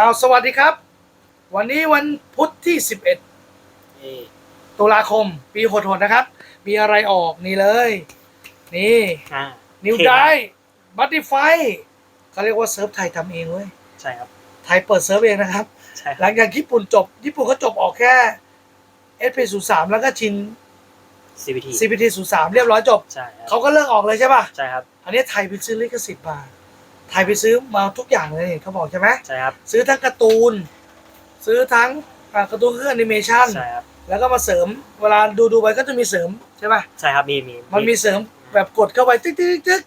เอาสวัสดีครับ วันนี้วันพุธที่ 11ตุลาคม ปีหดๆนะครับ มีอะไรออกนี่เลย นี่อ่านิวเท่ไดมากบัตติไฟเขาเรียกว่าเซิร์ฟไทยทำเองเว้ยใช่ครับ ไทยเปิดเซิร์ฟเองนะครับ ใช่คหรัลับงจากญี่ปุ่นจบ ญี่ปุ่นก็จบออกแค่ SP 0 3แล้วก็ชิน CPT CPT 0 3เรียบร้อยจบ ใช่ครับเขาก็เลิกออกเลยใช่ป่ะ ใช่ครับ อันนี้ไทยไปซื้อลิขสิทธิ์มา ไทยไปซื้อมาทุกอย่างเลยเขาบอกใช่ไหมใช่ครับซื้อทั้งการ์ตูน ซื้อทั้งอ่าการ์ตูนเครื่องแอนิเมชันใช่ครับแล้วก็มาเสริมเวลาดูดูไปก็จะมีเสริมใช่ป่ะใช่ครับมีมีมันมีเสริมแบบกดเข้าไปตึ๊กตึ๊กตึ๊ก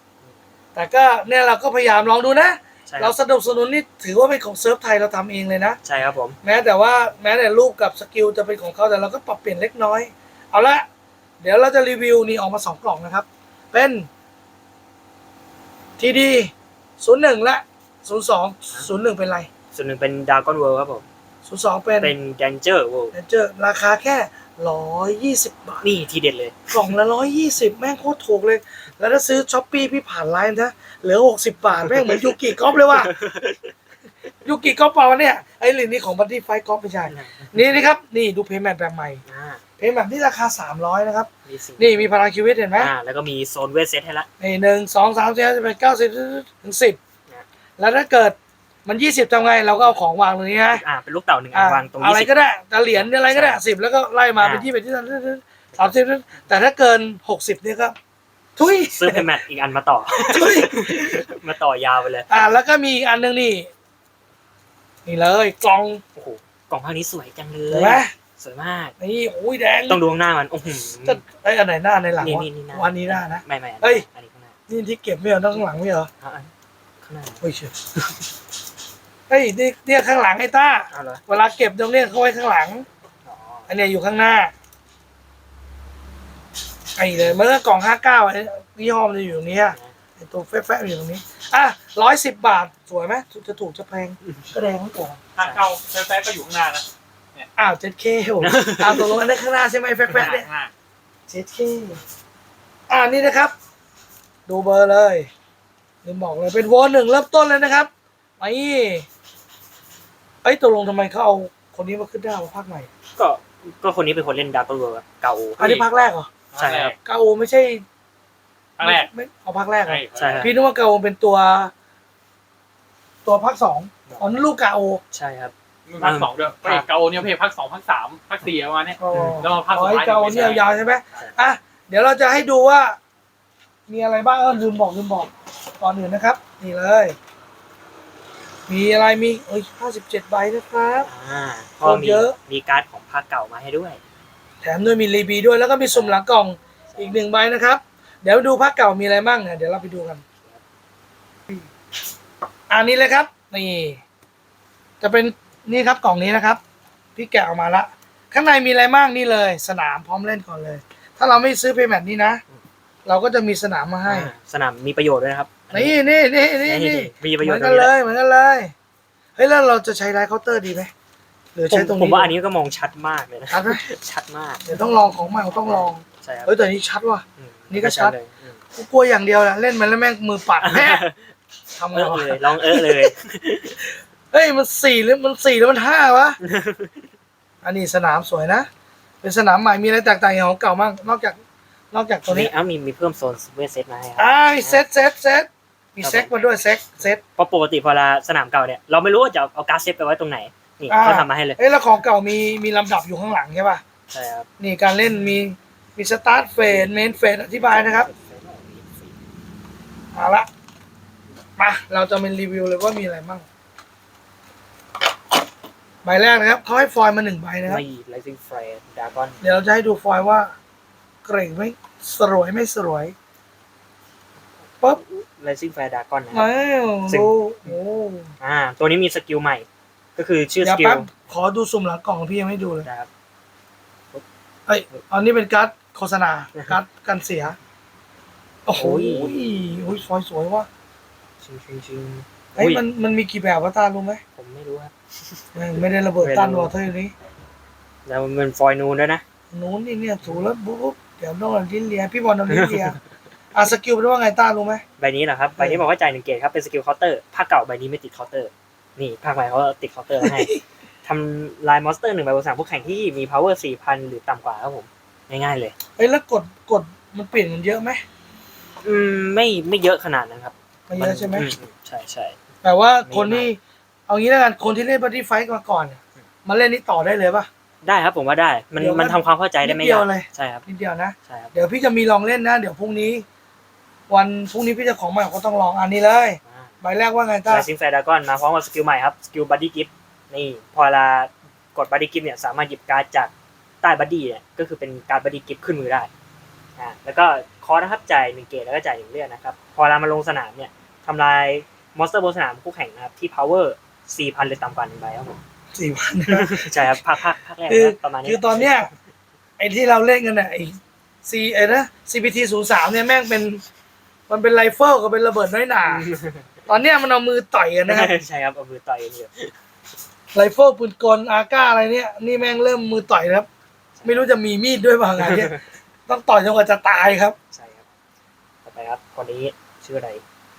แต่ก็เนี่ยเราก็พยายามลองดูนะ ใช่คเรารับสนับสนุนนี่ถือว่าเป็นของเซิร์ฟไทยเราทำเองเลยนะ ใช่ครับผม แม้แต่ว่าแม้แต่รูปกับสกิลจะเป็นของเขาแต่เราก็ปรับเปลี่ยนเล็กน้อย เอาละเดี๋ยวเราจะรีวิวนี่ออกมาสองกล่องนะครับ เป็นทีดี ศูนย์หนึ่งและศูนย์สองศูนย์หนึ่งเป็นไรส่วนหนึ่งเป็นดากอนเวิลด์ครับผม ศูนย์สองเป็นเป็น Danger World เนเจอร์ราคาแค่ร้อยยี่สิบบาทนี่ทีเด็ดเลย กล่องละร้อยยี่สิบแม่งโคตรถูกเลย แล้วถ้าซื้อช้อปปี้พี่ผ่านไลน์นะเหลือหกสิบบาท แม่งเหมือนยูกิกอล์ฟเลยว่ะยูกิกอล์ฟเปล่าวะเนี่ยไอ้หรือนี่ของบัตตี้ไฟกอล์ฟไม่ใช่นี่นะครับ นี่ดูเพย์แมทแบบใหม่ อ่า เพย์แมทที่ราคาสามร้อยนะครับ มีสิ่งนี่มีพลังชีวิตเห็นไหมอ่าแล้วก็มีโซนเวทเซตให้ละ นี่หนึ่งสองสามสี่ห้าสิบแปดเก้าสิบถึงสิบนะแล้วถ้าเกิดมันยี่สิบทำไงเราก็เอาของวางตรงนี้ฮะอ่าเป็นลูกเต่าหนึ่งอัอะนวางตรงอะไรยี่สิบก็ได้แต่เหรียญอะไรก็ได้ใช่สิบแล้วก็ไล่มาอ่าเป็นที่เป็นที่สามสิบแต่ถ้าเกินหกสิบเนี่ยก็ทุยซื้อเพย์แมทอีกอันมาต่อทุยมาต่อยาวไปเลย อ่า แล้วก็มีอีกอันหนึงนี่นี่เลยกล่องโอ้โหกล่องภาคนี้สวยจังเลเห็ยนไหม สวยมาก นี่โอ้ยแดงต้องดูข้างหน้ามันโอ้โหจะไอ้ยอันไหนหน้าในหลังนี่วะนี่นี่หน้าวันนี้หน้านะไม่ไม่อันเอ้ยอันนี้ข้างหน้านี่ที่เก็บไม่เหรอต้องข้างหลังไม่เหรอเอาอันข้างหน้าเฮ้ยเชื่อเฮ้ยนี่เนี่ยข้างหลังไอ้ต้าเอาเหรอเวลาเก็บตรงเนี้ยเขาไว้ข้างหลัง อ๋ออันเนี้ยอยู่ข้างหน้า ไอ้เลยเมื่อกล่องห้าเก้าไอ้ยี่ห้อมันจะอยู่ตรงนี้อะไอ้ตัวแฟะๆอยู่ตรงนี้อะร้อยสิบบาทสวยไหมจะถูกจะแพงก็แดงไว้ก่อนถ้าเก้าแฟๆก็อยู่ข้างหน้านะ อ้าวเจ็ดเคโหอ้าวตกลงอันนั้นข้างหน้าใช่ไหมแฟะๆเนี่ยข้างหน้าเจ็ดเคอ่านี่นะครับ ดูเบอร์เลยลืมบอกเลยเป็นวอหนึ่งเริ่มต้นเลยนะครับไปเอ้ยตกลงทำไมเขาเอาคนนี้มาขึ้นได้มาภาคใหม่ก็ก็คนนี้เป็นคนเล่นดาร์กเวิร์เก่าอันนี้ภาคแรกเหรอใช่ครับเกาโอไม่ใช่ครั้งแรกไม่เอาภาคแรกเหรอใช่ครับพี่นึกว่าเกาโอเป็นตัว ตัวภาคสองอ๋อนั่นลูกเกาโอใช่ครับ มีภาคสองด้วยพระเอกเกาเนี่ยพระเอกภาคสองภาคสามภาคสี่ประมาณเนี้ยอ๋อแล้วมาภาคอ๋สุอดไอ้ท้ายเกาโอเนี่ยยาวใช่ไหมอะเดี๋ยวเราจะให้ดูว่า มีอะไรบ้างเออลืมบอกลืมบอกก่อนอื่นนะครับ นี่เลย มีอะไรมีเอ้ยห้าสิบเจ็ดใบนะครับอ่าโคก็ตรมีเยอะมีการ์ดของภาคเก่ามาให้ด้วย แถมด้วยมีรีบีด้วยแล้วก็มีสุ่มหลังกล่องอีกหนึ่งใบนะครับ เดี๋ยวดูภาคเก่ามีอะไรบ้างเนี่ยเดี๋ยวเราไปดูกัน อันนี้เลยครับ นี่ จะเป็น นี่ครับกล่องนี้นะครับ พี่แกะออกมาละ ข้างในมีอะไรบ้างนี่เลย สนามพร้อมเล่นก่อนเลย ถ้าเราไม่ซื้อเพย์แมทนี้นะ เราก็จะมีสนามมาให้อ่าสนามมีประโยชน์ด้วยนะครับนี่นี่นี่นี่นี่มีประเหโยชมือนน์ตรกังนนี้เลด้วยยเหมือนกันเลยเฮ้ยแล้วเราจะใช้ไลท์เคาน์เตอร์ดีไหมหรือผใช้มตรงนี้ผมว่าอันนี้ก็มองชัดมากเลยนะชัดไหมชัดมากเดี๋ยวต้องลองของใหม่ต้องลองใช่ครับเฮ้ยแต่นี้ชัดว่ะอืมนี่ก็ชัดเลยอืมกูกลัวอย่างเดียวแหละเล่นมันแล้วแม่งมือปัดแม่ทำไงเออวะเลยลองเออเลย เฮ้ยมันสี่หรือมันสี่หรือมันห้าวะ อันนี้สนามสวยนะ เป็นสนามใหม่มีอะไรแตกต่างจากของเก่ามั่งนอกจากนอกจากตัวนี่นี้อ้าวมีมีเพิ่มโซนเวทเซตมาให้ครับอ่ามีเซตเซตเซตมีเซ็กมาด้วยเซ็กเซต เพราะปกติพอเราสนามเก่าเนี่ยเราไม่รู้ว่าจะเอาการ์ดเซฟไปไว้ตรงไหน นี่อ่า เขาทำมาให้เลยเอ้ยแล้วของเก่ามีมีลำดับอยู่ข้างหลังใช่ป่ะ ใช่ครับนี่การเล่นมีมีสตาร์ทเฟสเมนเฟสอธิบายนะครับ เอาละมาเราจะเป็นรีวิวเลยว่ามีอะไรบ้าง ใบแรกนะครับเขาให้ฟอยล์มาหนึ่งใบนะครับ ไม่ไลซิ่งเฟรดดากอนเดี๋ยวเราจะให้ดูฟอยล์ว่า เกรงไม่สรวยไม่สรวยปุ๊บไลซิ่งเฟรดดากอนนะคแล้รับวซึ่งดูโอ้อ่า ตัวนี้มีสกิลใหม่ ก็คือชื่อเดี๋สยวกิลแป๊บขอดูสุ่มหลังกล่องพี่ยังไม่ดูเลยนะครับ เอ้ยอันนี้เป็นการ์ดโฆษณาการ์ดกันเสีย โอ้โหโอ้ยฟอยล์สวยว่ะชิงชิงชิง เฮ้ยอุ้ย มันมันมีกี่แบบวะตารู้ไหมผมไม่รู้ครับ แม่งไม่ได้ระเบิดไม่รู้ต้านวอเตอร์นี้แล้วมันเป็นฟอยล์นูนด้วยนะ นู้นนี่เนี่ยถูแล้วปุ๊บปุ๊บเดี๋ยวต้องเอาลิ้นเลียพี่บอลเอาลิ้นเลียอะสกิลเป็นว่าไงต้ารู้ไหมใบนี้เหรอครับ ใบนี้บอกว่าจ่ายหนึ่งเกตครับ เป็นสกิลเคาน์เตอร์ ภาคเก่าใบนี้ไม่ติดเคาน์เตอร์ นี่ภาคใหม่เขาติดเคาน์เตอร์ให้ ทำลายมอนสเตอร์หนึ่งใบบนสนามผู้แข่งที่มี power สี่พันหรือต่ำกว่าครับผม ง่ายๆเลย เอ้ยแล้วกดกดมันเปลี่ยนกันเยอะไหมอืมไม่ไม่เยอะขนาดนั้นครับ ไม่เยอะใช่ไหมอืใช่ใช่ แต่ว่าไม่คนที่ เอางี้แล้วกันคนที่เล่นบัตตี้ไฟท์มาก่อนเนี่ยมาเล่นนี่ต่อได้เลยป่ะ ได้ครับผมว่าได้ มันเดี๋ยวมันทำความเข้าใจได้ไม่นิดเดียยาวกเลยใช่ครับนิดเดียวนะ ใช่ครับเดี๋ยวพี่จะมีลองเล่นนะ เดี๋ยวพรุ่งนี้ วันพรุ่งนี้พี่จะของใหม่ก็ต้องลองอันนี้เลยใบแรกว่าไงต้าไลซิงแฟร์ดากอนมาพร้อมกับสกิลใหม่ครับสกิลบัดดี้กิฟนี่พอเวลากดบัดดี้กิฟเนี่ยสามารถหยิบการ์ดจากใต้บัดดี้เนี่ยก็คือเป็นการ์ดบัดดี้กิฟขึ้นมือได้อ่าแล้วก็คอร์สนะครับจ่ายหนึ่งเกตแล้วก็จ่ายหนึ่งเลือดนะครับพอเวลามาลงสนามเนี่ยทำลายมอนสเตอร์บนสนามคู่แข่งนะครับ ที่ power 4,000หรือต่ำกว่าหนึ่งใบครับผมสี่พันใช่ครับภาคภาคภาคแรกคือนะประมาณนี้คือตอนเนี้ยไอ้ที่เราเล่นกันเนี่ยไอ้ซีไอ้นะ CPT ศูนย์สามเนี่ยแม่งเป็นมันเป็นไรเฟิลกับเป็นระเบิดน้อยหนาตอนเนี้ยมันเอามือต่อยกันนะครับใช่ครับเอามือต่อยกันอยู่ไรเฟิลปืนกลอาก้าอะไรเนี่ยนี่แม่งเริ่มมือต่อยแล้วครับ ไม่รู้จะมีมีดด้วยเปล่างานเนี่ยต้องต่อยจนกว่าจะตายครับ ใช่ครับ ต่อไปครับคนนี้ชื่ออะไร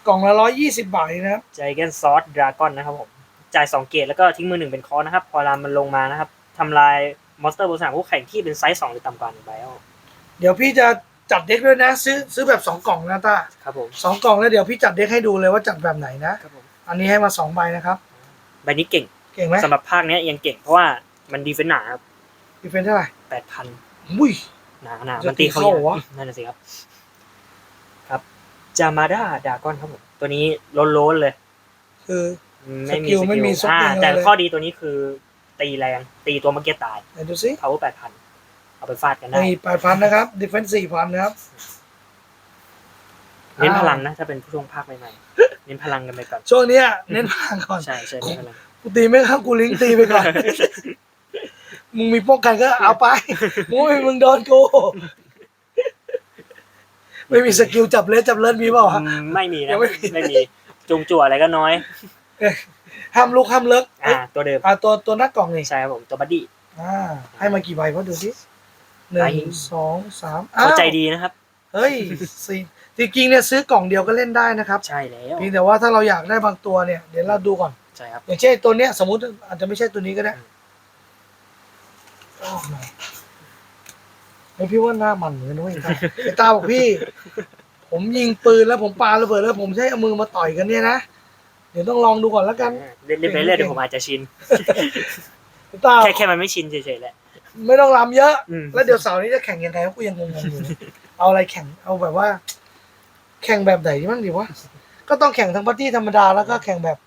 กล่องละร้อยยี่สิบบาทเองนะครับใจแกนซอสดราก้อนนะครับผม จ่าย2เกตแล้วก็ทิ้งมือหนึ่งเป็นคอร์สนะครับ พอเวลามันลงมานะครับทำลายมอนสเตอร์บนสนามคู่แข่งที่เป็นไซส์2หรือต่ำกว่าหนึ่งใบครับผมเดี๋ยวพี่จะจัดเด็กด้วยนะ ซื้อซื้อแบบสองกล่องนะตาครับผมสองกล่องแล้วเดี๋ยวพี่จัดเด็กให้ดูเลยว่าจัดแบบไหนนะครับผมอันนี้ให้มาสองใบนะครับใบนี้เก่งเก่งไหมสำหรับภาคเนี้ยยังเก่งเพราะว่ามันดีเฟนหนาครับดีเฟนเท่าไหร่แปดพันอุ้ยหนาหนาจะมันตีเขาตีเข้าเหรอวะนั่นน่ะสิครับครับ จามาดาดากอนครับผมตัวนี้โล้นๆเลย คือ ไม่มีสกิลสไม่กิลมีซุปอ่าเองเลยแต่ข้อดีตัวนี้คือ ตีแรงตีตัวเมื่อกี้ตาย ไหนดูซิ power แปดพันเอาไปฟาดกันได้ นี่แปดพันนะครับดีเฟนสี่พันนะครับ เน้นอ้าวพลังนะถ้าเป็นช่วงภาคใหม่ๆเน้นพลังกันไปก่อนช่วงเนี้ยเน้นพลังก่อน ใช่ใช่เน้นพลังกูตีไม่เข้ากูลิงก์ตีไปก่อน มึงมีป้องกันก็เอาไป มึงไม่มึงโดนกู ไม่มีสกิลจับเลสจับเลิศมีเปล่าวะอืมไม่มียันะงไม่มี ไม่มีจุงจั่วอะไรก็น้อย ห้ามลุกห้ามเลิกอ่า ตัวเดิมอ่าตัวตัวหน้ากล่องนี่ใช่ครับผมตัวบัดดี้ อ่าให้มากี่ใบวะดูสิหนึ่ไปงสองสามเขาใจอ้าวดีนะครับ เฮ้ยสี่จริงๆเนี่ยซื้อกล่องเดียวก็เล่นได้นะครับใช่แล้วเพียงแต่ว่าถ้าเราอยากได้บางตัวเนี่ยเดี๋ยวเราดูก่อน ใช่ครับ อย่างเช่นตัวเนี้ยสมมติอาจจะไม่ใช่ตัวนี้ก็ได้ ออกหน่อยไอพี่ว่าหน้ามันเหมือนกันด้วยไอตาบอกพี่ ผมยิงปืนแล้วผมปาระเบิดแล้วผมใช้เอามือมาต่อยกันเนี่ยนะเดี๋ยวต้องลองดูก่อนแล้วกัน เล่นเล่นไปเรื่อยเดี๋ยวผมอาจจะชิน ไอ้ตาแค่แค่มันไม่ชินเฉยๆแหละ ไม่ต้องรำเยอะ อืม แล้วเดี๋ยวเสาร์นี้จะแข่งยังไงวะกูยังงงๆอยู่เลยเอาอะไรแข่งเอาแบบว่า แข่งแบบไหนบ้างดีวะก็ต้องแข่งทั้งปาร์ตี้ธรรมดาแล้วก็แข่งแบบ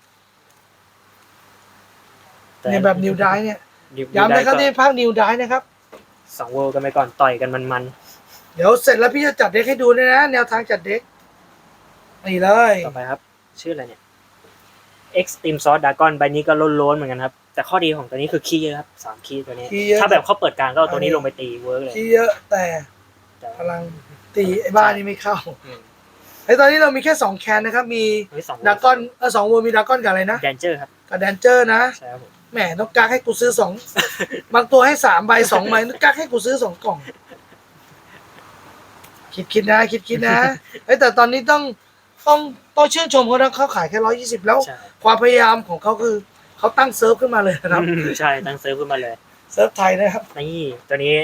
เนี่ยแบบนิวไดเนี่ยนิวย้ำนะครับได้ที่ก็ภาคนิวไดนะครับ สองเวิลด์กันไปก่อนต่อยกันมันเดี๋ยวเสร็จแล้วพี่จะจัดเด็กให้ดูด้วยนะ แนวทางจัดเด็กนี่เลย ๆต่อไปครับ ชื่ออะไรเนี่ย Extreme Sauce Dragon ใบนี้ก็โล้นๆเหมือนกันครับ แต่ข้อดีของตัวนี้คือคีย์เยอะครับสามคีย์ตัวนี้คีย์เยอะ ถ้าแบบเขาเปิดกลางก็เอาตัวนี้ลงไปตีเวิร์กเลยที่เยอะแต่แต่พลังตีไอ้บ้านนี่ไม่เข้าอืมไอ้ตอนนี้เรามีแค่สองแคนนะครับ มีเฮ้ยสองดากอนเออสองวัวมีดากอนกับอะไรนะ แดนเจอร์ครับกับแดนเจอร์นะ ใช่ครับผม แหมต้องกักให้กูซื้อสอง บางตัวให้สามใบสองใบต้องกักให้กูซื้อสองกล่อง คิดคิดนะ คิดคิดนะเอ้ยแต่ตอนนี้ต้องต้องต้องชื่นชมเขานะเขาขายแค่ร้อยยี่สิบแล้ว ใช่ ความพยายามของเขาคือเขาตั้งเซิร์ฟขึ้นมาเลยนะครับอืมใช่ตั้งเซิร์ฟขึ้นมาเลย เซิร์ฟไทยนะครับนี่ตัวนี้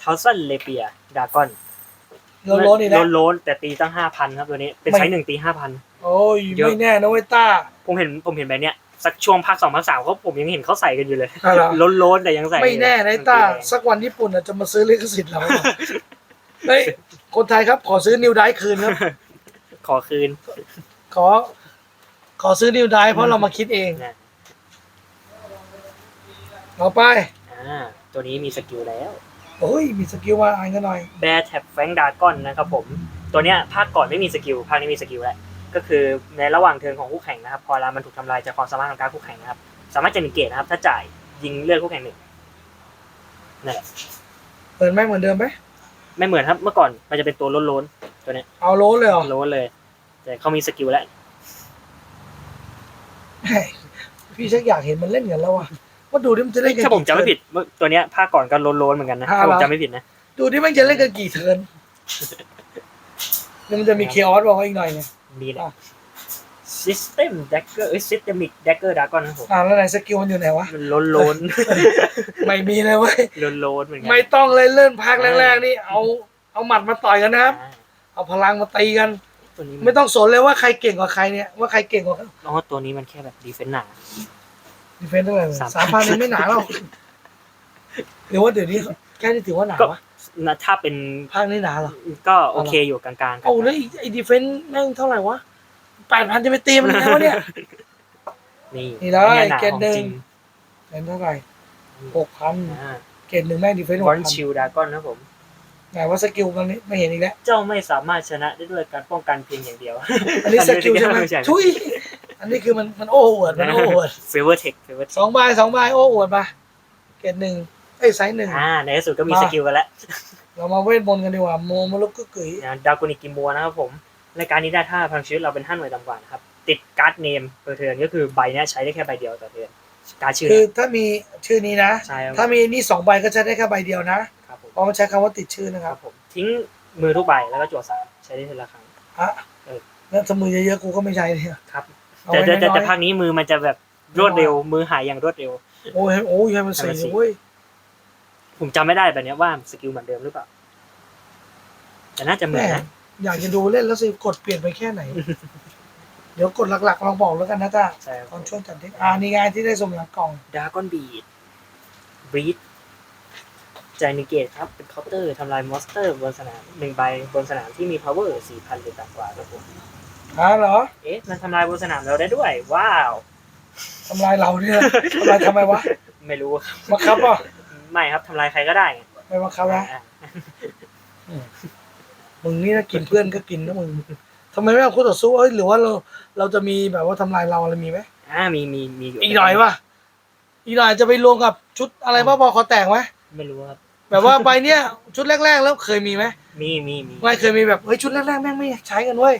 ทาสันเลเปียดากอนโลโลนี่นะ โลนๆแต่ตีตั้งห้าพันครับตัวนี้ เป็นไม่ ไซส์หนึ่งตีห้าพัน โอ้ยเยอะ ไม่แน่นะเว้ยต้า ผมเห็นผมเห็นแบบเนี้ย สักช่วงภาคสองภาคสามเขาผมยังเห็นเขาใส่กันอยู่เลยอะไรอโล้นๆแต่ยังใส่ไม่แน่นะไอ้ต้ามันตีแรงสักวันญี่ปุ่นอาจจะมาซื้อลิขสิทธิ์เราเฮ้ยคนไทยครับขอซื้อนิวไดคืนครับ ขอคืน ขอ ขอซื้อนิวไดเพราะเรามาคิดเองนะ เอาไปอ่าตัวนี้มีสกิลแล้ว โอ้ยมีสกิลมาอ่านกันหน่อย แบร์แท็บแฟงดากอนนะครับผม ตัวเนี้ยภาคก่อนไม่มีสกิล ภาคนี้มีสกิลแล้ว ก็คือในระหว่างเทิร์นของคู่แข่งนะครับ พอเวลามันถูกทำลายจากความสามารถของการดคู่แข่งนะครับ สามารถจะหนึ่งเกตนะครับ ถ้าจ่ายยิงเลือดคู่แข่งหนึ่งนั่นแหละเปิดแม่งเหมือนเดิมไหมไม่เหมือนครับ เมื่อก่อนมันจะเป็นตัวโล้นๆตัวเนี้ยเอาโลเลยเหรอโล้นเลย แต่เขามีสกิลแล้วแหม่พี่ชักอยากเห็นมันเล่นกันแล้วอะว่าดูดิมันจะเล่นกันถ้าผมจำไม่ผิดเมื่อตัวเนี้ยภาคก่อนก็โล้นๆเหมือนกันนะอ่าถ้าผเหรมอจำไม่ผิดนะ ดูดิมันจะเล่นกันกี่เทิร์นแล้วมันจะมีเคออสบอกว่าอีกหน่อยเนี่ย มีแหละอะส System Dagger เอ้ย Systemic Dagger Dragon นะครับผมอ่าแล้วไหนสกิลมันอยู่ไหนวะ มันล้นล้นไม่มีเลยเว้ยล้นล้นๆเหมือนกัไม่ต้องเลยเลื่อนพักแรกๆนี่เอาเอาหมัดมาต่อยกันนะครับ อ่าเอาพลังมาตีกัน ตัวนี้ไม่ต้องสนเลยว่าใครเก่งกว่าใครเนี่ยว่าใครเก่งกว่ากันอ๋อตัวนี้มันแค่แบบดีเฟนต์หนา ดีเฟนต์เท่าไหร่สามสามพันนี่ไม่หนาหรอกหรือว่าเดี๋ยวนี้แค่นี้ถือว่าหนาก็วะ นะถ้าเป็นภาคนี้หนาเหรอ ก็โอเคอยู่กลางๆกันโอ้แล้วไอ้ไอ้ดีเฟนต์แม่งเท่าไหร่วะแปดพันจะไปตีมันยังไงวะเนี่ย นี่นี่เลยหนาเกณฑ์ของหนึ่งจริงเป็นเท่าไหร่หกพันอ่าเกณฑ์หนึ่งแม่งดีเฟนต์หบกอลพันชิลดากอนนะครับผมไหนว่าสกิลมันนี้ไม่เห็นอีกแล้ว เจ้าไม่สามารถชนะได้ด้วยการป้องกันเพียงอย่างเดียว อันนี้สกิลใช่ไหมไม่ใช่ทุยอันนี้คือมันมันโอ้อวดมันโอ้อวดเฟเวอร์เทคเฟเวอร์เทสองใบสองใบโอ้อวดมาเกณฑ์หนึ่ง ไอ้ยไซส์หนึ่ง อ่าในที่สุดก็มีมา สกิลกันแล้วเรามาเวทมนต์กันดีกว่าโมมลุกกึกกึ๋ยดาวกุนิกิมัวนะครับผมรายการนี้ได้ถ้าพลังชีวิตเราเป็นห้าหน่วยต่ำกว่านะครับ ติดการ์ดเนมเปอร์เทิร์นก็คือใบเนี้ยใช้ได้แค่ใบเดียวต่อเทิร์นการ์ดชื่อคือถ้ามีชื่อนี้นะ ใช่ครับถ้ามีนี่สองใบก็ใช้ได้แค่ใบเดียวนะครับผมเพราะมันใช้คำว่าติดชื่อนะคครัรับบผมทิ้งมือทุกใบแล้วก็จั่วสามใช้ได้ทีละครั้ง ฮะแล้วสมือเยอะๆกูก็ไม่ใช้เลยครับ เอาแต่ไว้แต่แต่น้แต่อยภาคนี้มือมันจะแบบรวดเร็วมือหายอย่างรวดเร็ว ๆโอ้ยโอ้ยให้มันให้มันสีสีเว้ย ผมจำไม่ได้แบบเนี้ยว่าสกิลเหมือนเดิมหรือเปล่า แต่น่าจะเหมือแม่นนะ อยากจะดูเล่นแล้วสิกดเปลี่ยนไปแค่ไหน เดี๋ยวกดหลักๆลองบอกแล้วกันนะจ้าใช่คตรัอบนช่วงจัดเทคอ่านี่ไงที่ได้สมหลังกล่อง ดากอนบีดบรีดใจนิเกตครับ เป็นเคาน์เตอร์ทำลายมอนสเตอร์บนสนามหนึ่งใบบนสนามที่มี power 4,000 หรือต่ำกว่าครับผม ฮะเหรอเอ๊ะ มันทำลายบนสนามเราได้ด้วย ว้าว ทำลายเราเนี่ยทำลายทำไมวะ ไม่รู้ครับ บังคับป่ะ ไม่ครับทำลายใครก็ได้ไงไม่บังคับนะอ่ามึงนี่นะกินเพื่อนก็กินนะมึงทำไมไม่เอาคู่ต่อสู้เอ้ยหรือว่าเราเราจะมีแบบว่าทำลายเราอะไรมีไหมอ่ามีมีมีอยู่อีกหน่อยวะอีกหน่อยจะไปรวมกับชุดอะไรบ้าบอคอแตกไหมไม่รู้ครับแบบว่าใบเนี้ยชุดแรก ๆ แล้วเคยมีไหมมีมีมีไม่เคยมีแบบเฮ้ยชุดแรกๆแม่งไม่ใช้กันเว้ย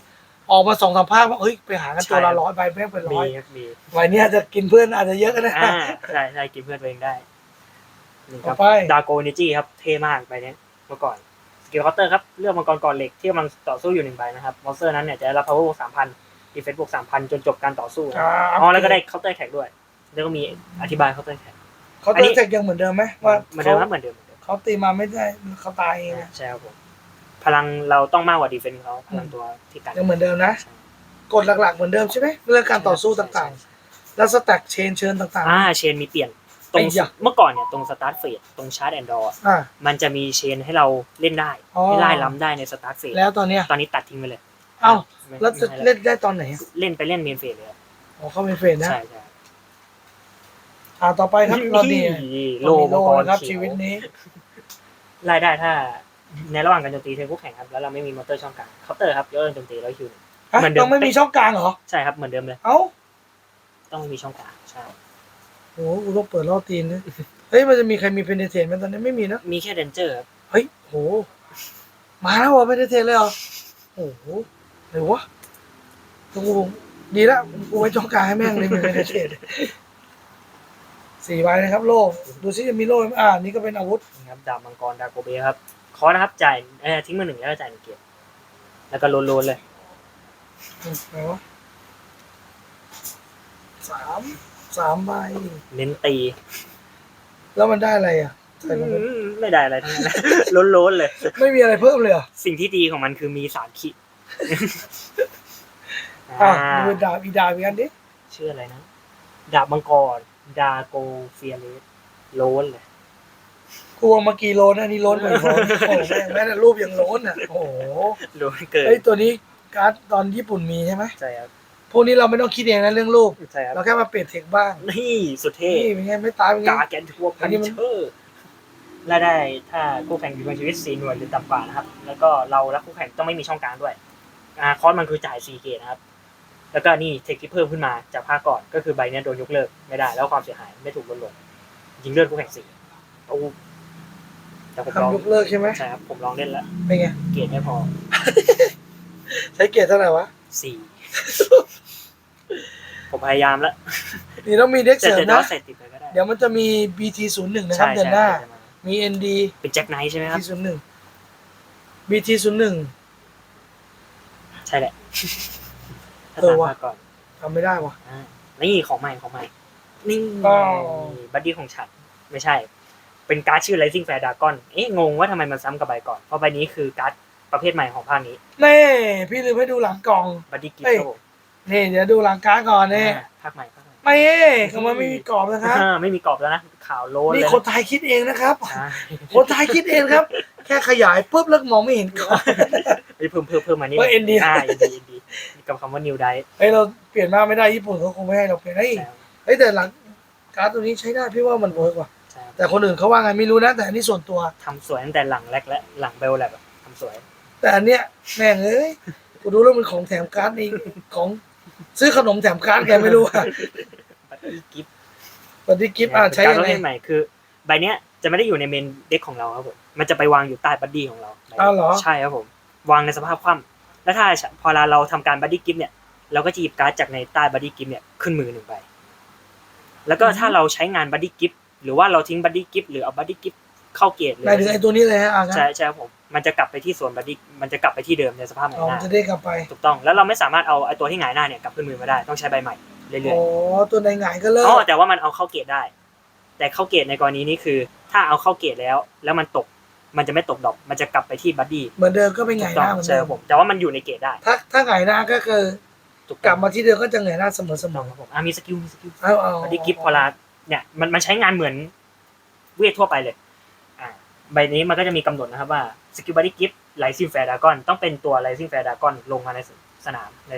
ออกมาสองสามภาคว่าเฮ้ยไปหากันตัวละร้อยใบแม่งเป็นมีร้อยครับมีใบเนี้ยจะกินเพื่อนอาจจะเยอะก็ได้อ่าใช่ใช่กินเพื่อนตัวเองได้ นี่ครับต่อไป ดาโกนิจิครับ เท่มากใบเนี้ยเมื่อก่อนสกิลเคาน์เตอร์ครับ เลือกมังกรก่อนเหล็กที่กำลังต่อสู้อยู่หนึ่งใบนะครับ มอนสเตอร์นั้นเนี่ยจะได้รับ power บวกสามพันดีเฟนส์บวกสามพันจนจบการต่อสู้นะอ่าอ๋อแล้วก็ได้เคาน์เตอร์แท็กด้วย แล้วก็มีอธิบายเคาน์เตอร์แท็ก เขาอันนี้ เตอร์เทคยังเหมือนเดิมไหมว่าเหมือนเดิเขามครับเหมือนเดิมเหมือนเดิมเขาตีมาไม่ได้เขาตายเองนะใช่ครับผมพลังเราต้องมากกว่าดีเฟนส์เขาพลังตัวที่กันยังเหมือนเดิมนะ กฎหลักๆเหมือนเดิมใช่ไหมเรื่องการต่อสู้ต่างๆ แล้วสแต็กเชนเชิญต่างอ่าเชนมีเปลี่ยน ตรงไอ้ยะ เมื่อก่อนเนี่ยตรงสตาร์ทเฟสตรงชาร์จแอนด์ดอร์ๆอ่า มันจะมีเชนให้เราเล่นได้อ๋อ ให้ไล่ล้ำได้ในสตาร์ทเฟสแล้วตอนเนี้ย ตอนนี้ตัดทิ้งไปเลยเอ้า ไม่แล้วจะไม่ให้เล่นได้ตอนไหนอะเล่นไปเล่นเมนเฟสเลยครับอ๋อเขาเป็นเฟรนนะใช่ใช่อ่าต่อไปครับเราดีโลมังกรนะครับเขีชียววิตนี้ไล่ได้ถ้า ในระหว่างการโจมตีเธอคู่แข่งครับแล้วเราไม่มีมอเตอร์ช่องกลางเคาน์เตอร์ครับยกเลิกโจมตีแล้วคิวหนึ่ง ฮะเหมือนเดิม ต้องไม่มีช่องกลางเหรอ ใช่ครับเหมือนเดิมเลย เอ้า ต้องมีช่องกลางใช่ โหกูต้องเปิดล่อตีนด้วยเฮ้ย มันจะมีใครมีเพนเทนไหมตอนนี้ไม่มีนะ มีแค่เดนเจอร์ครับเฮ้ยโห มาแล้วเหรอเพนเทนเลยเหรอ โอ้โหไหนวะกูดีละกูไว้ช่องกลางให้แม่งเลยมีเพนเทนสี่ใบนะครับ โล่ดูซิจะมีโล่ไหมอ่า นี่ก็เป็นอาวุธนะครับดาบมังกรดาโกเบครับคอนะครับจ่ายเอ่อทิ้งมือหนึ่งแล้วก็จ่ายหนึ่งเกียร์แล้วก็โลนๆเลยไหนวะสาม สามใบ เน้นตี แล้วมันได้อะไรอะใส่ลงไปอืมไม่ได้อะไรทั้งนั้นโลนๆเลย ไม่มีอะไรเพิ่มเลยเหรอสิ่งที่ดีของมันคือมีสารคิอะอ่าดูดาบอีดาบอีกอันดิชื่ออะไรนะ ดาบมังกร ดาโกเฟียเลสโลนเลยกูเอามากี่โลนะนี่โล้นกว่าอีกโลนโอ้โหแม่งแม่แต่รูปยังโล้นอะ โอ้โห โลนเกินเฮ้ยตัวนี้การ์ดตอนญี่ปุ่นมีใช่ไหม ใช่ครับ พวกนี้เราไม่ต้องคิดเองนะเรื่องรูปใช่ครับเราแค่มาเปลี่ยนเทคบ้าง นี่สุดเท่นี่เป็นไงไม่ตายเป็นไง กาแกนทัวร์อัพันนนี้มัน เชอร์และได้ถ้าคู่แข่งมีพลังชีวิตสี่หน่วยหรือต่ำกว่านะครับ แล้วก็เราและคู่แข่งต้องไม่มีช่องกลางด้วยอ่าคอสมันคือจ่าย4เกตนะครับ แล้วก็นี่เทคที่เพิ่มขึ้นมาจากภาคก่อนก็คือใบเนี้ยโดนยกเลิกไม่ได้ แล้วความเสียหายไม่ถูกลดลง ยิงเลือดคู่แข่งสี่โอ้แต่ผมลองทำยกเลิกใช่ไหมใช่ครับผมลองเล่นแล้วเป็นไงเกตไม่พอใช้เกียรติเท่าไหร่วะสี่ ผมพยายามแล้วนี่ต้องมีเด็กแต่เสริมแต่ว่านะใส่ติดไปก็ได้เดี๋ยวมันจะมี BT 0 1 นะครับใช่เดือนใช่หน้าใช่มี ND เป็นแจ็คไนท์ใช่ไหมครับ BT 0 1 BT 0 1 ใช่แหละถ้าเออตามว่ะภาคก่อนทำไม่ได้วะอ่านี่ของใหม่ของใหม่นี่อ๋อบัดดี้ของฉัน ไม่ใช่ เป็นการ์ดชื่อ Rising Fair Dragon เอ๊ะงงว่าทำไมมันซ้ำกับใบก่อน เพราะใบนี้คือการ์ด ประเภทใหม่ของภาคนี้เน่พี่ลืมให้ดูหลังกล่อง บัดดี้กิฟเอ้ยครับผมนี่เดี๋ยวดูหลังการ์ดก่อนนี่อ่าภาคใหม่ภาคใหม่ไม่เอ๊เขามาไม่มีกรอบนะครับอ่าไม่มีกรอบแล้วนะขาวโล้นนี่เลยคนไทยคิดเองนะครับใช่คนไทยคิดเองครับ แค่ขยายปุ๊บแล้วมองไม่เห็นกรอบไปเพิ่มเพิ่มเพิ่มมานี่ว่า ND อ่า ND ND กับคำว่า New Dice เฮ้ยเราเปลี่ยนมากไม่ได้ญี่ปุ่นเขาคงไม่ให้เราเปลี่ยนเฮ้ยเฮ้ยแต่หลังการ์ดตัวนี้ใช้ได้พี่ว่ามันเวิร์กว่ะใช่ครับแต่คนอื่นเขาว่าไงไม่รู้นะ แต่อันนี้ส่วนตัวทำสวยตั้งแต่หลังแรกและหลังเบลแลบอะทำสวย แต่อันเนี้ยแม่งเอ้ยกูดูแล้วมันของแถมการ์ดนี่ของซื้อขนมแถมการ์ดแกไม่รู้อะบัดดี้กิฟตอนที่กิฟต์อะใช้การยังประไงเภทใหม่คือใบเนี้ยจะไม่ได้อยู่ในเมนเด็กของเราครับผมมันจะไปวางอยู่ใต้บัดดี้ของเราอ้าวเหรอใช่ครับผม วางในสภาพคว่ำแล้วถ้าพอเราทำการบัดดี้กิฟเนี่ยเราก็จะหยิบการ์ดจากในใต้บัดดี้กิฟเนี่ยขึ้นมือหนึ่งใบแล้วก็ถ้าเราใช้งานบัดดี้กิฟหรือว่าเราทิ้งบัดดี้กิฟหรือเอาบัดดี้กิฟเข้าเกตเลหมายยถึงไอ้ตัวนี้เลยฮะอะงั้นใช่ใช่ครับผม มันจะกลับไปที่ส่วนบัดดี้มันจะกลับไปที่เดิมในสภาพไหนอ๋อหมันน้าจะได้กลับไปถูกต้องแล้วเราไม่สามารถเอาไอ้ตัวที่หงายหน้าเนี่ยกลับขึ้นมือมาได้ต้องใช้ใบใหม่เรื่อยอ๋อตัวไหนหงายก็เลิๆกอ๋อแต่ว่ามันเอาเข้าเกตได้ แต่เข้าเกตในกรณีนี้คือ ถ้าเอาเข้าเกตแล้ว แล้วมันตกมันจะไม่ตกดอก มันจะกลับไปที่บัดดี้เหมือนเดิมก็เป็นหถูงายกหต้องน้าเหมือนใช่เดิคมรับผมแต่ว่ามันอยู่ในเกตได้ ถ้าถ้าหงายหน้าก็คือถูกกต้ลัอบงมาที่เดิมก็จะหงายหน้าเสมอเสถูกมต้อองครับผมอะมีสกิลมีสกิลเอาเอาบัดดี้กิฟพอลาเนี่ยมันมันใช้งานเหมือนเวททั่วไปเลยอ่า ใบนี้มันก็จะมีกำหนดนะครับว่าสกิลบัดดี้กิฟไลซิงแฟร์ดากอนต้องเป็นตัวไลซิงแฟร์ดากอนลงมาในสนามใน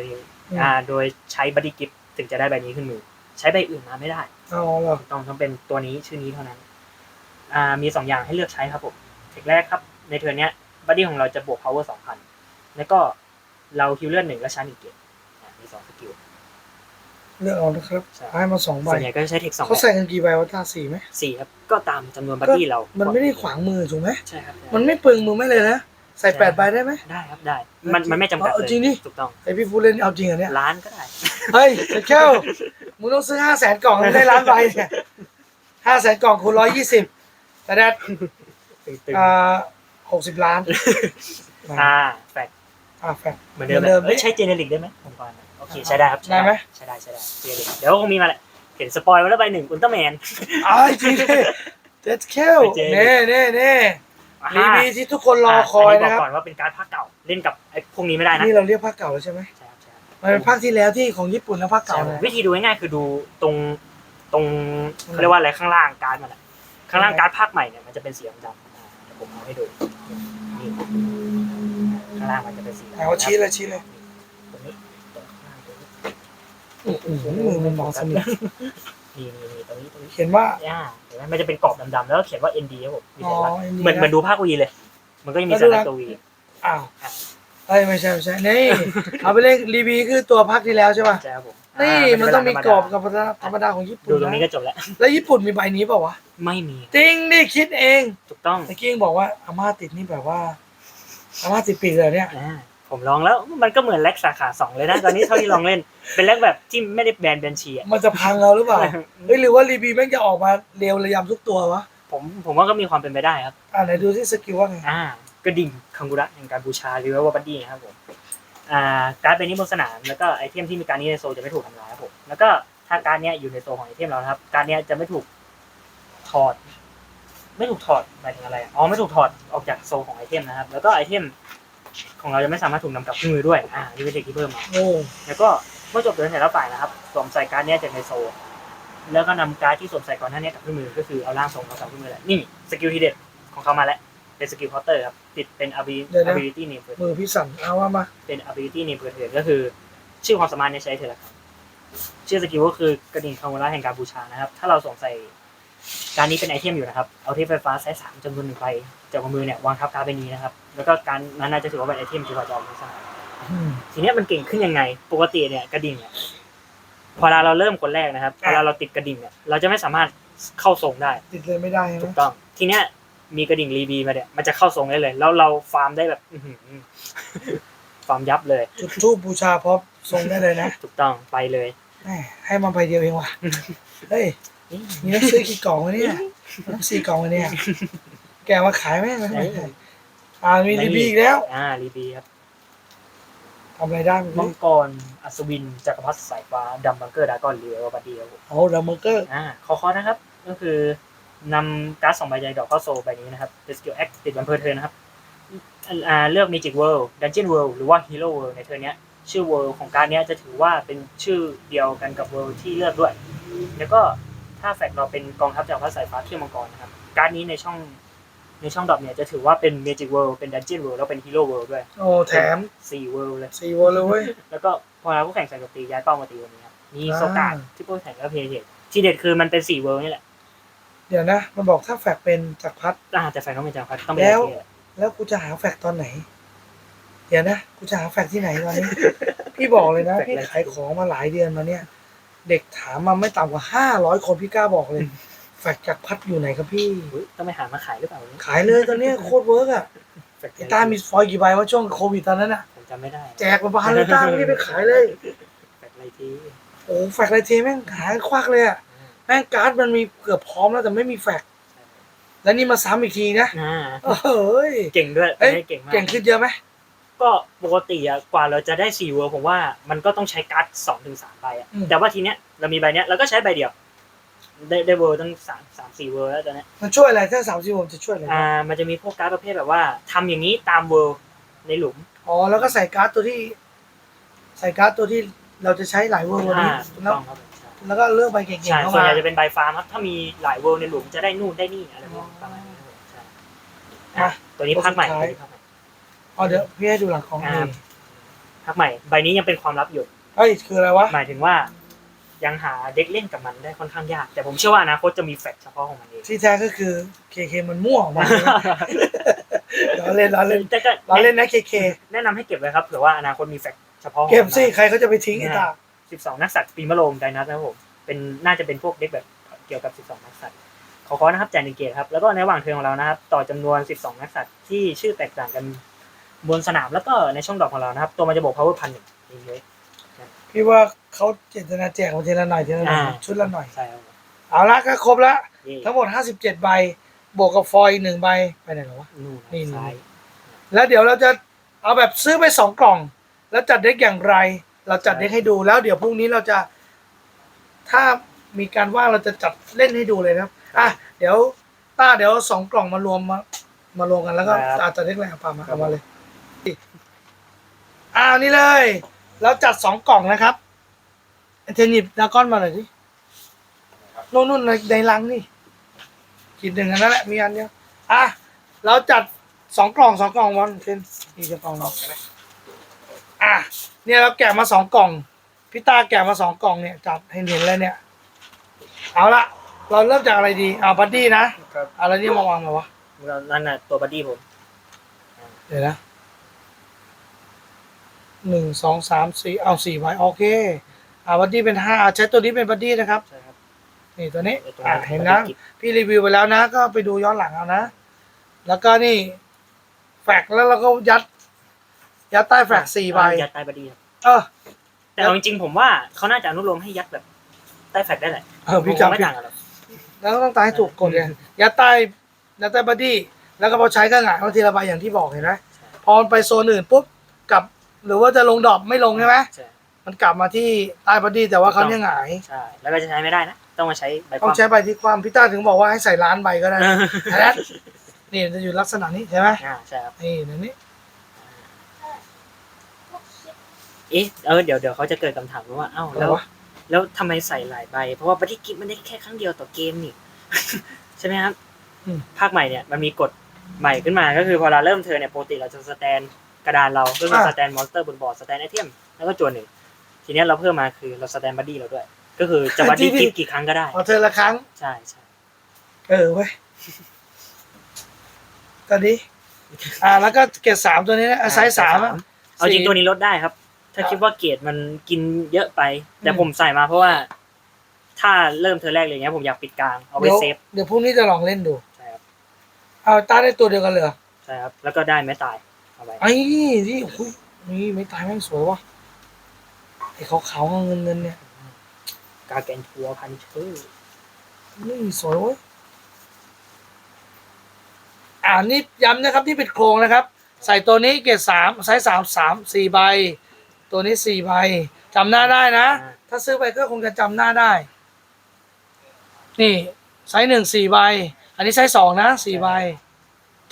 อ่าโดยใช้บัดดี้กิฟถึงจะได้ใบนี้ขึ้นมือ ใช้ใบอื่นมาไม่ได้เอาเหรอต้องต้องเป็นตัวนี้ชื่อนี้เท่านั้น อ่ามีสองอย่างให้เลือกใช้ครับผมเทคแรกครับ ในเทอร์นเนี้ยบัดดี้ของเราจะบวก power สองพันแล้วก็เราฮิวเลือดหนึ่งและชาร์จหนึ่งเกตอ่ามีสองสกิล เลือกเอานะครับใช่ ให้มาสองใบส่วนใหญ่ก็จะใช้เทคสองเขาใส่กันกี่ใบวะตาสี่ไหมสี่ครับ ก็ตามจำนวนบัดดี้เรามันไม่ได้ขวางมือถูกไหมใช่ครับ มันไม่เปลืองมือไม่เลยนะ ใส่แปดใบได้ไหม ได้ครับได้ มันมันไม่จำกัดเอาเลยจริงดิ ถูกต้องไอพี่ฟูดเล่นเอาจริงเหรอเนี่ย ล้านก็ได้ เฮ้ยเจ๊เจ้ามึงต้องซื้อห้าแสนกล่องถึงได้ล้านใบเนี่ยห้าแสนกล่องคูณร้อยยี่สิบแต่ได้ตึงอ่าหกสิบล้านๆอ่าแฟกอ่าแฟน เหมือนเดิมเหมือนเดิม เอ้ยใช้เจเนริกได้ไหมผมก่อนนะโอ เคใช้ได้ครับใช้ได้ไหม ใช้ได้ใช้ได้เจเนริกเดี๋ยวคงมีมาแหละเห็นสปอยล์มาแล้วใบหนึ่งอุลตร้าแมน อ้าวจริงดิเจ๊เจ้าเจ๊เน่เน่เน่รีวีที่ทุกคนรอคอยนะครับบกก่อนว่าเป็นการดภาคเก่าเล่นกับไอ้พวกนี้ไม่ได้นะนี่เราเรียกภาคเก่าแล้วใช่ไหมใช่ครับใช่ครับมันเป็นภาคที่แล้วที่ของญี่ปุ่นแล้วภาคใช่เก่าครับเลยวิธีดูง่ายๆคือดูตรงตรงเขาเรียกว่าอะไรข้างล่างการดมันอะข้างล่างการดภาคใหม่เนี่ยมันจะเป็นสีดำๆอ่าเดี๋ยวผมเอาให้ดูนี่ข้างล่างมันจะเป็นสีดำเอาชี้เลยชี้เลยตรงนี้ตรงข้างล่างตรงนี้ อื้อหือมือมันมองสนิท นี่นี่นี่ตรงนี้ตรงนี้เขียนว่าอ่าเห็นไหมมันจะเป็นกรอบดำๆแล้วก็เขียนว่า ND ครับผมมีสัญลักษณ์อ๋อ ND เหมือนนะเหมือนดูภาควีเลย มันก็จะมีสัญลักษณ์ตัววีอ้าวเอ้ยไม่ใช่ไม่ใช่นี่เอาไปเล่นรีวีคือตัวภาคที่แล้วใช่ป่ะใช่ครับผมนี่ามันต้องมีกรอบธกับธรรมดาของญี่ปุ่นดูตรงนี้นะก็จบแล้ว แล้วญี่ปุ่นมีใบนี้เปล่าวะไม่มีจริงดิคิดเองถูกต้องตะกี้ยังบอกว่าอาม่าติดนี่แบบว่าอาม่าติดปีกเลยเนี่ย อ่า ผมลองแล้วมันก็เหมือนแล็กสาขาสองเลยนะตอนนี้เท่าที่ลองเล่น เป็นแล็กแบบที่ไม่ได้แบนเบนชีอะมันจะพังเราหรือเปล่าเฮ้ยหรือว่ารีบีแม่งจะออกมาเร็วระยำทุกตัววะผมผมว่าก็มีความเป็นไปได้ครับ อ่าไหนดูที่สกิลว่าไงอ่ากระดิ่งคังกุระแห่งการบูชาหรือว่าบัดดี้นะครับผมอ่าการ์ดเป็นนี้บนสนาม แล้วก็ไอเทมที่มีการนี้ในโซลจะไม่ถูกทำลายครับผมแล้วก็ถ้าการดเนี้ยอยู่ในโซลของไอเทมเรานะครับการดเนี้ยจะไม่ถูกถอด ไม่ถูกถอดหมายถึงอะไรอ๋อไม่ถูกถอดออกจากโซลของไอเทมนะครับ แล้วก็ไอเทม ของเราจะไม่สามารถถูกนำกลับขึ้นมือด้วยอ่านี่เป็นเทคที่เพิ่มมาโอ้แล้วก็เมื่อจบเดินแต่ละฝ่ายนะครับสวมใส่การดเนี้ยจากในโซลแล้วก็นำการดที่สวมใส่ก่อนหน้านี้กลับขึ้นมือก็คือเอาร่างทรงเรากลับขึ้นมือแหละนี่สกิลทีเด็ดของเขามาแล้วเป็นสกิลเคาน์เตอร์ครับติดเป็น ability name มือพี่สั่นเอาว่ามาเป็น ability name เปิดเผยก็คือ ชื่อความสามารถเนี่ยใช้เธอละครับชื่อสกิลก็คือกระดิ่งคาโมราแห่งการบูชานะครับ ถ้าเราสวมใส่ การนี้เป็นไอเทมอยู่นะครับ เอาเทปไฟฟ้าใช้สามจำนวนหนึ่งไปจากมือเนี่ยวางทับการดใบนี้นะครับ แล้วก็การนั้นน่าจะถือว่าเป็นไอเทมที่เราจะเอามาสนามอืมทีเนี้ยมันเก่งขึ้นยังไง ปกติเนี่ยกระดิ่งเนี่ยพอเวลาเราเริ่มคนแรกนะครับเวลาเราติดกระดิ่งเนี่ยเราจะไม่สามารถเข้าทรงได้ ติดเลยไม่ได้ใช่ไหถูมกต้อง ทีเนี้ยมีกระดิ่งรีบีมาเนี่ยมันจะเข้าทรงได้เลย แล้วเราฟาร์มได้แบบอื้อหือฟาร์มยับเลยจุดทูบบูชาพร้อมทรงได้เลยนะ ถูกต้องไปเลยแหมให้มันไปเดียวเองว่ะเฮ้ย มีต้องซื้อกี่กล่องวะเนี่ยต้องสี่กล่องวะเนี่ย แกมาขายแม่งเลยอ่ามีรีบีอีกแล้วอ่ารีบีครับทำอะไรได้มั้มังงกรอัศวินจักรพรรดิสายฟ้าดัมบังเกอร์ดากอนเรือบัดดี้ครับผมโอ้ดัมเบอร์เกอร์อ่าขอคอนะครับ ก็คือนำการ์ดสองใบใหญ่ดอกเข้าโซลใบนี้นะครับเป็นสกิลแอคติดวันเพอร์เทิร์นนะครับอ่าเลือก Magic World Dungeon World หรือว่า Hero World ในเทอร์นเนี้ยชื่อ World ของการดเนี้ยจะถือว่าเป็นชื่อเดียวกันกับ World ที่เลือกด้วย แล้วก็ ถ้าแฟกเราเป็นกองทัพจากพระสายฟ้าเที่ยวมังกรนะครับ การดนี้ในช่องในช่องดรอปเนี่ยจะถือว่าเป็น Magic World เป็น Dungeon World แล้วเป็น Hero World ด้วยโอ้แถมสี่ World เลยสี่วันเลยเว้ยแล้วก็พอเราผู้แข่งใส่กับตีย้ายเป้ามาตีวันนี้ครับมีอ่าโซกาที่ผู้แข่งแล้วเพย์เทที่เด็ดคือมันเป็นสี่ World นี่แหละเดี๋ยวนะมันบอกถ้าแฟกเป็นจากพัดอ่าแต่แฟนต้องเป็นจังครับต้องเป็นแล้วเทียแล้วกูจะหาแฟกตอนไหน เดี๋ยวนะกูจะหาแฟกที่ไหนตอนนี้พี่บอกเลยนะพี่ขายของมาหลายเดือนมาเนี่ย เด็กถามมาไม่ต่ำกว่าห้าร้อยคนพี่กล้าบอกเลย แฟกจากพัดอยู่ไหนครับพี่ อุ๊ยต้องไปหามาขายหรือเปล่าเนี่ยขายเลยตอนเนี้ยโคตรเวิร์กอะแฟกไอ้ตามีฟอยล์กี่ใบว่าช่วงโควิดตอนนั้นอะ ผมจำไม่ได้แจกมาบานเลยตาไม่ได้ไปขายเลย แฟกอะไรทีโอ้แฟกไรเทแม่งขายควักเลยอะแม่งการ์ดมันมีเกือบพร้อมแล้วแต่ไม่มีแฟกแล้วนี่มาซ้ำอีกทีนะอ่าเฮ้ย เก่งด้วยเอ้ยไม่ได้เก่งมากเก่งขึ้นเยอะไหม ก็ปกติอะกว่าเราจะได้สี่เวอร์ผมว่ามันก็ต้องใช้การ์ดสองถึงสามใบอะแต่ว่าทีเนี้ยเรามีใบเนี้ยเราก็ใช้ใบเดียว ได้ได้เวอร์ตั้งสามสามสี่เวอร์แล้วตอนเนี้ยมันช่วยอะไรถ้าสามสิบผมจะช่วยอะไรอ่ามันจะมีพวกการ์ดประเภทแบบว่าทำอย่างนี้ตามเวอร์ในหลุมอ๋อแล้วก็ใส่การ์ดตัวที่ ใส่การ์ดตัวที่เราจะใช้หลายเวอร์วันอ่านี้ถูกแล้วต้องครับใช่แล้วก็เลือกใบเก่งใช่ๆเข้าส่วนมา ใหญ่จะเป็นใบฟาร์มครับถ้ามีหลายเวอร์ในหลุมจะได้นู่นได้นี่อะไรประมาณนี้ครับผมใช่อะตัวนี้ภาคใหม่ตัวนี้ภาคใหม่ อ๋อเดี๋ยวพี่ให้ดูหลังของอ่านี่ภาคใหม่ ใบนี้ยังเป็นความลับอยู่เฮ้ยคืออะไรวะ หมายถึงว่า ยังหาเด็กเล่นกับมันได้ค่อนข้างยาก แต่ผมเชื่อว่าอนาคตจะมีแฟกต์เฉพาะของมันเอง ที่แท้ก็คือเคเคมันมั่วออกมา เราเล่นเราเล่นแต่ก็เราเล่นนะเคเคแนะนำให้เก็บไว้ครับเผื่อว่าอนาคตมีแฟกต์เฉพาะของเก็บมันสิใครเขาจะไปทิ้งไอ้ตา12 นักสัตว์ปีมะโรงไดนัสนะครับผม เป็นน่าจะเป็นพวกเด็กแบบเกี่ยวกับ 12 นักสัตว์ขอขอนะครับจ่ายหนึ่งเกียรติครับ แล้วก็ในระหว่างเทิร์นของเรานะครับ ต่อจำนวน 12 นักสัตว์ที่ชื่อแตกต่างกัน บนสนามแล้วก็ในช่องดอกของเรานะครับ ตัวมันจะบอก power พันหนึ่งนี่เลยพี่ว่าเขาเจตนาแจกมาทีละหน่อยทีละหน่อยอ่าชุดละหน่อย ใช่ครับผมเอาละก็ครบละนี่ทั้งหมด 57 ใบบวกกับฟอยล์อีกหนึ่งใบไปไหนหรอวะนู่นนี่ซ้ายแล้วเดี๋ยวเราจะเอาแบบซื้อไปสองกล่อง แล้วจัดเด็กอย่างไร เราจัดเด็กให้ดูแล้วเดี๋ยวพรุ่งนี้เราจะ ถ้ามีการว่างเราจะจัดเล่นให้ดูเลยนะครับอะเดี๋ยวต้าเดี๋ยวสองกล่องมารวมมามารวมกันแล้วก็อาจจะเด็กอะไรเอาปามาเอามาเลย อ่านี่เลย เราจัดสองกล่องนะครับเทนิบดากอนมาหน่อยสิโน่นนู่นในในลังนี่กินหนึ่งอันนั้นแหละมีอันเดียวอะเราจัดสองกล่องสองกล่องวันเทนนี่จะกล่องเราอะเนี่ยเราแกะมาสองกล่องพี่ตาแกะมาสองกล่องเนี่ยจัดให้เห็นเลยเนี่ย เอาละเราเริ่มจากอะไรดีเอาบัดดี้นะครับ เอาอะไรนี่มาวางมาวะนั่นน่ะตัวบัดดี้ผม เดี๋ยวนะ หนึ่งสองสามสี่เอาสี่ใบโอเคอ่าบัดดี้เป็นห้าอะใช้ตัวนี้เป็นบัดดี้นะครับใช่ครับ นี่ตัวนี้ไอ้ตัวอะนี้เห็นนะ บัดดี้ พี่รีวิวไปแล้วนะ ก็ไปดูย้อนหลังเอานะ แล้วก็นี่ แฟกแล้วเราก็ยัด ยัดใต้แฟกสี่ใบยัดใต้บัดดี้ครับเออ แต่เอาจริงๆผมว่าเขาน่าจะอนุโลมให้ยัดแบบใต้แฟกได้แหละเออพี่คงจำไม่ผิด ต่างกันหรอก แล้วก็ต้องตายให้ถูกกฎเลยยัดใต้ยัดใต้บัดดี้ แล้วก็พอใช้ก็หงายบางทีละใบอย่างที่บอกเห็นไหม พอมันไปโซนอื่นปุ๊บกลับ หรือว่าจะลงดรอปไม่ลงใช่ไหมใช่มันกลับมาที่ใต้บัดดี้แต่ว่าเขาเนี่ยหงาย ใช่ แล้วก็จะใช้ไม่ได้นะ ต้องมาใช้ใบต้องใช้ใบที่ความพี่ต้าถึงบอกว่าให้ใส่ล้านใบก็ได้อ่านะนี่มันจะอยู่ลักษณะนี้ใช่ไหมอ่าใช่ครับ นี่ในนี้เอ๊ะเออเดี๋ยวเดี๋ยวเขาจะเกิดคำถามว่าอ้าวอะไรแล้ววะแล้วทำไมใส่หลายใบ เพราะว่าบัดดี้กิฟมันได้แค่ครั้งเดียวต่อเกมนี่ ใช่ไหมครับอืม ภาคใหม่เนี่ยมันมีกฎใหม่ขึ้นมาก็คือพอเราเริ่มเทิร์นเนี่ยปกติเราจะสแตนก ระดานเราก็คือสแตนมอนสเตอร์บนบอร์ดสแตนไอเทมแล้วก็จวนหนึ่งทีเนี้ยเราเพิ่มมาคือเราสแตนบัดดี้เราด้วย ก็คือจะบัดดี้กิฟกี่ครั้งก็ได้พอเธอละครั้งใช่ใช่เออเว้ยตอนนี้ อ่า แล้วก็เกรดสามตัวนี้นะอะไซส์สามอะเอาจริงตัวนี้ลดได้ครับ ถ้าคิดว่าเกรดมันกินเยอะไป แต่ผมใส่มาเพราะว่า ถ้าเริ่มเธอแรกเลยเนี้ยผมอยากปิดกลางเอาไว้เดี๋ยวเซฟ เดี๋ยวพรุ่งนี้จะลองเล่นดู ใช่ครับ เอาตาได้ตัวเดียวกันเลยเหรอใช่ครับ แล้วก็ได้ไม่ตาย เอาไว้ไอ้นี่โอ้ยนี่ไม่ตายแม่งสวยวะไอ้ขาวๆเงินเงินๆเนี่ยกาแกนทัวพันชื่อนี่สวยเว้ยอ่านี่ย้ำนะครับที่เป็นโครงนะครับ ใส่ตัวนี้เกรดสามไซส์สามสามสี่ใบ ตัวนี้สี่ใบจำหน้าได้นะอ่าถ้าซื้อไปก็คงจะจำหน้าได้ นี่ไซส์หนึ่งสี่ใบ อันนี้ไซส์สองนะสี่ใบ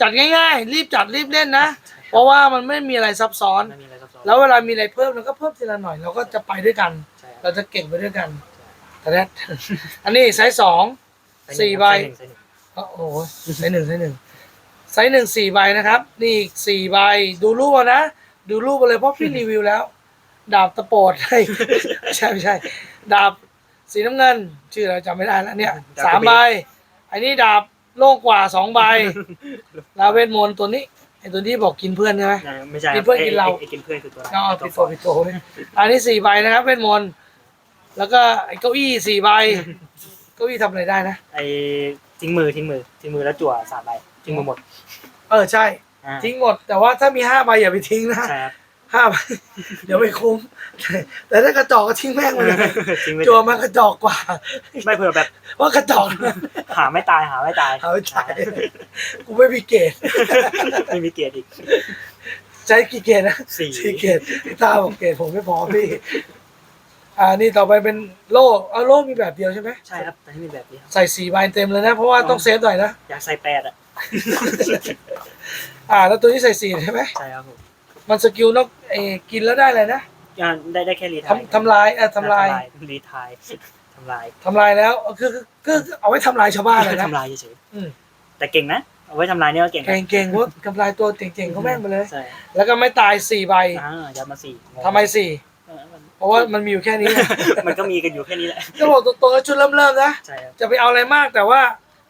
จัดง่ายๆ รีบจัดรีบเล่นนะ เพราะว่ามันไม่มีอะไรซับซ้อน ไม่มีอะไรซับซ้อนแล้วเวลามีอะไรเพิ่มเราก็เพิ่มทีละหน่อยเราก็จะไปด้วยกัน ใช่ครับเราจะเก่งไปด้วยกันแต่แรก อันนี้ไซส์สองสี่ใบไซส์หนึ่งไซส์หนึ่งโอ้โหไซส์หนึ่งไซส์หนึ่งไซส์หนึ่งสี่ใบนะครับ นี่อีกสี่ใบดูรูปเอานะดูรูปมาเลยเพราะพี่รีวิวแล้ว ดาบตะโปดให้ ไม่ใช่ไม่ใช่ ดาบสีน้ำเงิน ชื่ออะไรจำไม่ได้แล้วเนี่ยสามใบอันนี้ดาบโล่งกว่าสองใบลาเวทมนต์ตัวนี้ไอ ตัวที่บอกกินเพื่อนใช่ไหมนะไม่ใช่กินเพื่อนกินเราไอ้กินเพื่อนคือตัวนั้นก็เอาปิดโตปิดโตเลยอันนี้สี่ใบนะครับเวทมนต์แล้วก็ไอ้เก้าอี้สี่ใบเก้าอี้ทำอะไรได้นะ ไอ้ทิ้งมือทิ้งมือทิ้งมือแล้วจั่วสามใบทิ้งมือหมดเออใช่ อ่าทิ้งหมดแต่ว่าถ้ามีห้าใบอย่าไปทิ้งนะ ใช่ครับ ห้าใบเดี๋ยวไม่คุ้ม แต่ถ้ากระจอกก็ทิ้งแม่งไปเลยทิ้งไม่จัวมันกระจอกกว่า ไม่เผื่อแบบว่ากระจอกหาไม่ตายหาไม่ตายเอาใช่กูไม่มีเกรดไม่มีเกียรติอีก ใช้กี่เกรดนะสี่สี่เกรดพี่ตาบอกเกรดผมไม่พอพี่อ่านี่ต่อไปเป็นโล่เอาโล่มีแบบเดียวใช่ไหมใช่ครับแต่ที่มีแบบนี้ครับใส่สี่ใบเต็มเลยนะ เพราะว่าต้องเซฟหน่อยนะ อยากใส่แปดอะอ่า แล้วตัวนี้ใส่สี่ใช่ไหมใช่ครับผม มันสกิลนกเออกินแล้วได้อะไรนะอ่าได้ได้แค่รีทายทำทำลายเออทำลายรีทายทำลายทำลายแล้วคือคือคือคือเอาไว้ทำลายชาวบ้านเลยนะทำลายเฉยอืมๆแต่เก่งนะเอาไว้ทำลายเนี่ยก็เก่งนะเก่งเก่งๆเพราะทำลายตัวเก่งๆเขาแม่งไปเลยใช่แล้วก็ไม่ตายสี่ใบอ่ายัดมาสี่ทำไมสี่เออมันเพราะว่ามันมีอยู่แค่นี้ มันก็มีกันอยู่แค่นี้แหละก็บอกตรงๆชุดเริ่มเริ่มๆนะใช่ครับจะไปเอาอะไรมากแต่ว่า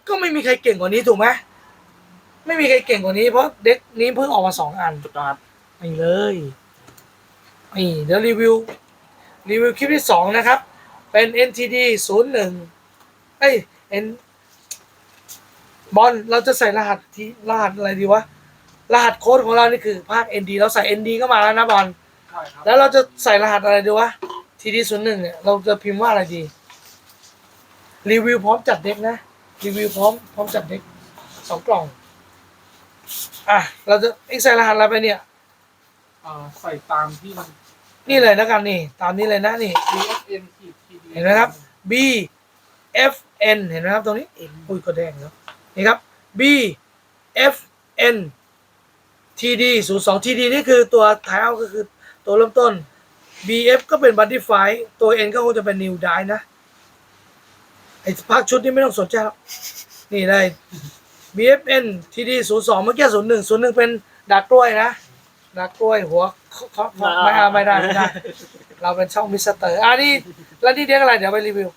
ก็ไม่มีใครเก่งกว่านี้ถูกไหมไม่มีใครเก่งกว่านี้เพราะเด็กนี้เพิ่งออกมาสองอันถูกต้องครับ นี่เลยนี่เดี๋ยวรีวิว รีวิวคลิปที่สองนะครับ เป็น NTD ศูนย์หนึ่งเอ้ย N บอลเราจะใส่รหัสที่รหัสอะไรดีวะ รหัสโค้ดของเรานี่คือภาค ND เราใส่ ND ก็มาแล้วนะบอลใช่ครับแล้วเราจะใส่รหัสอะไรดีวะ TD ศูนย์หนึ่งเนี่ยเราจะพิมพ์ว่าอะไรดี รีวิวพร้อมจัดเด็กนะ รีวิวพร้อมพร้อมจัดเด็กสองกล่อง อะ เราจะเอ็กใส่รหัสอะไรไปเนี่ย อ่าใส่ตามที่มัน นี่เลยนะกันนี่ ตามนี้เลยนะนี่ BFN ขีด TD เห็นไหมครับ B F N เห็นไหมครับตรงนี้อุ้ยก็แดงแล้วนี่ครับ B F N T D 0 2 T D นี่คือตัวท้าก็คือตัวเริ่มต้น B F ก็เป็นบัตตี้ไฟตัว N ก็คงจะเป็น New Die นะไอ้ภาคชุดนี้ไม่ต้องสนใจหรอกนี่เลย B F N T D 0 2เมื่อกี้0 1 0 1เป็นดักกล้วยนะ ดักกล้วยหัวเคาะเคาะไม่เอาไม่ได้ไม่ได้ เราเป็นช่องมิสเตอร์อะนี่แล้วนี่เรียกอะไรเดี๋ยวไปรีวิว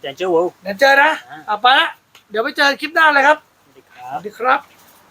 แดนเจอร์วูเดี๋ยวเจอนะอะไปละเดี๋ยวไปเจอคลิปหน้าเลยครับสวัสดีครัสบวัสดีครับ